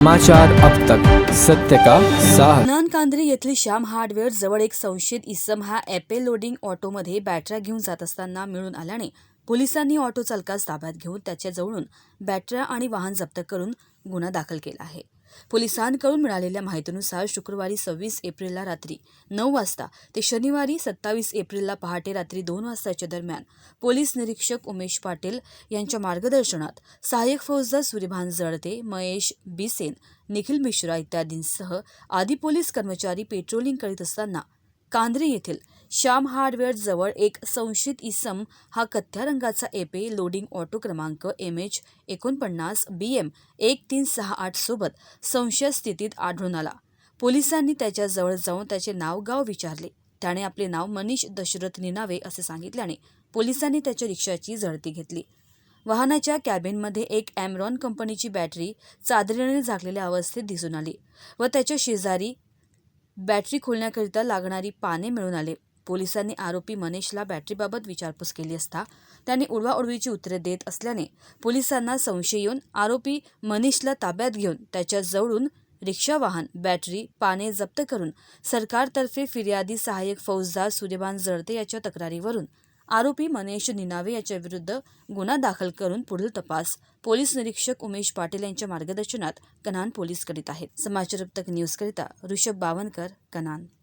समाचार अब तक। सत्य का साहस नानकांद्रे येथील श्याम हार्डवेअर जवळ एक संशयित इसम हा एपे लोडिंग ऑटोमध्ये बॅटऱ्या घेऊन जात असताना मिळून आल्याने पोलिसांनी ऑटो चालकास ताब्यात घेऊन त्याच्याजवळून बॅटऱ्या आणि वाहन जप्त करून गुन्हा दाखल केला आहे. पोलिसांकडून मिळालेल्या माहितीनुसार शुक्रवारी सव्वीस एप्रिलला रात्री नऊ वाजता ते शनिवारी सत्तावीस एप्रिलला पहाटे रात्री दोन वाजताच्या दरम्यान पोलीस निरीक्षक उमेश पाटील यांच्या मार्गदर्शनात सहाय्यक फौजदार सूर्यभान जळते महेश बिसेन निखिल मिश्रा इत्यादींसह आदी पोलीस कर्मचारी पेट्रोलिंग करीत असताना कांद्रे येथील श्याम हार्डवेअर जवळ एक संशयित इसम हा कथ्या रंगाचा एपे लोडिंग ऑटो क्रमांक एम एच एकोणपन्नास बी एम एक तीन सहा आठ सोबत संशय स्थितीत आढळून आला. पोलिसांनी त्याच्याजवळ जाऊन त्याचे नाव गाव विचारले. त्याने आपले नाव मनीष दशरथ निनावे असे सांगितल्याने पोलिसांनी त्याच्या रिक्षाची झडती घेतली. वाहनाच्या कॅबिनमध्ये एक ॲमरॉन कंपनीची बॅटरी चादरीने झाकलेल्या अवस्थेत दिसून आली व त्याच्या शेजारी बॅटरी खोलण्याकरिता लागणारी पाने मिळून आले. पोलिसांनी आरोपी मनीषला बॅटरीबाबत विचारपूस केली असता त्याने उडवाउडवीची उत्तरे देत असल्याने पोलिसांना संशय येऊन आरोपी मनीषला ताब्यात घेऊन त्याच्या जवळून रिक्षा वाहन बॅटरी पाने जप्त करून सरकारतर्फे फिर्यादी सहाय्यक फौजदार सूर्यभान जळते याच्या तक्रारीवरून आरोपी मनेश निनावे याच्या विरुद्ध गुन्हा दाखल करून पुढील तपास. पोलीस निरीक्षक उमेश पाटील यांच्या मार्गदर्शनात कनान पोलीस करीत आहेत. समाचार न्यूजकरिता ऋषभ बावनकर कनान